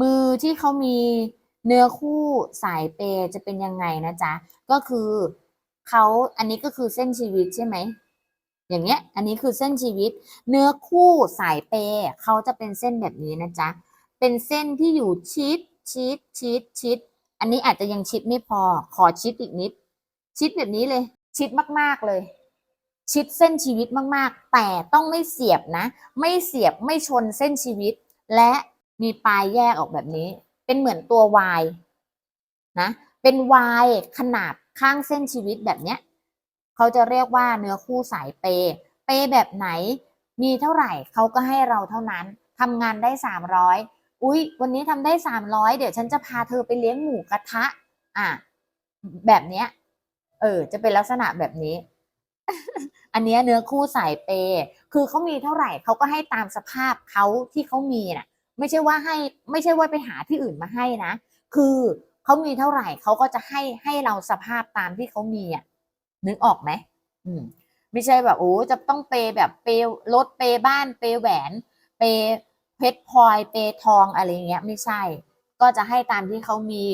มือที่เขามีเนื้อคู่สายเปย์จะเป็นยังไงนะจ๊ะ ก็คือเขาอันนี้ก็คือเส้นชีวิตใช่ไหม อย่างเงี้ย อันนี้คือเส้นชีวิต เนื้อคู่สายเปย์เขาจะเป็นเส้นแบบนี้นะจ๊ะ เป็นเส้นที่อยู่ชิดชิดชิดชิด อันนี้อาจจะยังชิดไม่พอ ขอชิดอีกนิด ชิดแบบนี้เลย ชิดมากๆเลย ชิดเส้นชีวิตมากๆ แต่ต้องไม่เสียบนะ ไม่เสียบไม่ชนเส้นชีวิต และ มีปลายแยกออกแบบนี้ เป็นเหมือนตัว Y นะ เป็น Y ขนาดข้างเส้นชีวิตแบบเนี้ยเขาจะเรียกว่าเนื้อคู่สายเปย์เปย์แบบไหน มีเท่าไหร่เขาก็ให้เราเท่านั้นทำงานได้สามร้อยอุ๊ย วันนี้ทำได้สามร้อยเดี๋ยวฉันจะพาเธอไปเลี้ยงหมูกระทะ อะ แบบเนี้ย เออ จะเป็นลักษณะแบบนี้ อันเนี้ยเนื้อคู่สายเปย์คือเขามีเท่าไหร่เขาก็ให้ตามสภาพเขาที่เขามีน่ะ ไม่ใช่ว่าให้ ไม่ใช่ว่าไปหาที่อื่นมาให้นะ คือเขามีเท่าไหร่เขาก็จะให้ให้เราสภาพตามที่เขามีอะนึกออกไหมอืม ไม่ใช่แบบโอ้จะต้องเปยแบบเปยรถเปยบ้านเปยแหวน เปยเพชรพลอยเปยทองอะไรเงี้ย ไม่ใช่ ก็จะให้ตามที่เขามี